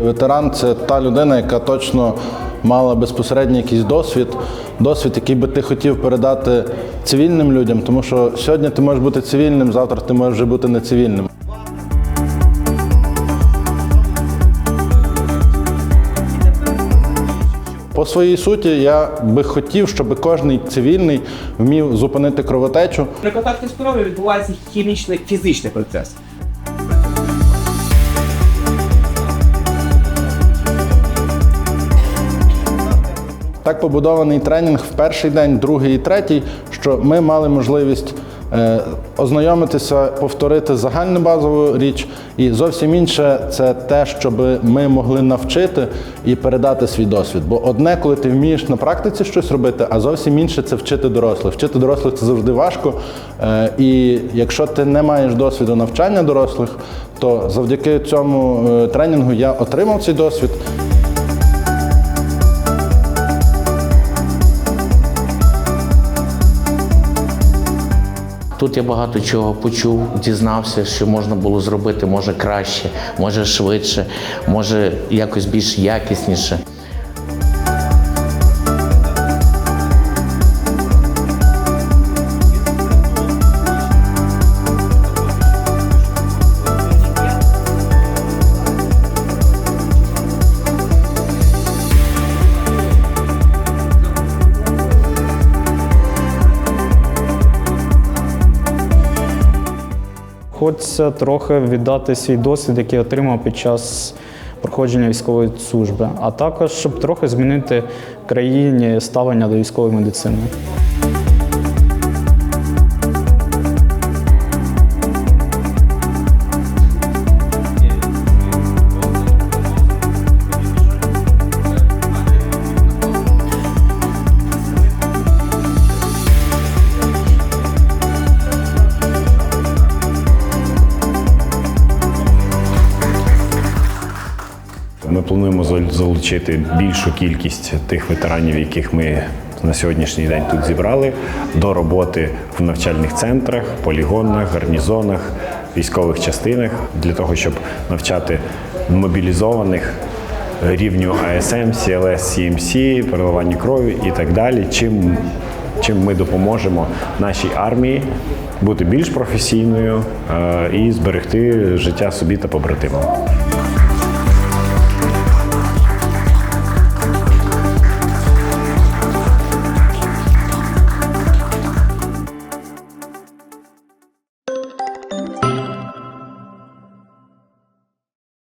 ветеран це та людина, яка точно мала безпосередньо якийсь досвід, досвід, який би ти хотів передати цивільним людям, тому що сьогодні ти можеш бути цивільним, завтра ти можеш вже бути не цивільним. По своїй суті, я би хотів, щоб кожен цивільний вмів зупинити кровотечу. При контакті з кров'ю відбувається хімічний фізичний процес. Так побудований тренінг в перший день, другий і третій, що ми мали можливість е, ознайомитися, повторити загальну базову річ, і зовсім інше це те, щоб ми могли навчити і передати свій досвід. Бо одне, коли ти вмієш на практиці щось робити, а зовсім інше це вчити дорослих. Вчити дорослих це завжди важко. Е, І якщо ти не маєш досвіду навчання дорослих, то завдяки цьому е, тренінгу я отримав цей досвід. Тут я багато чого почув, дізнався, що можна було зробити може краще, може швидше, може якось більш якісніше. Хочеться трохи віддати свій досвід, який отримав під час проходження військової служби, а також щоб трохи змінити країні ставлення до військової медицини. Ми плануємо залучити більшу кількість тих ветеранів, яких ми на сьогоднішній день тут зібрали, до роботи в навчальних центрах, полігонах, гарнізонах, військових частинах для того, щоб навчати мобілізованих рівню АСМ, CLS, CMC, переливання крові і так далі. Чим, чим ми допоможемо нашій армії бути більш професійною е, і зберегти життя собі та побратимам.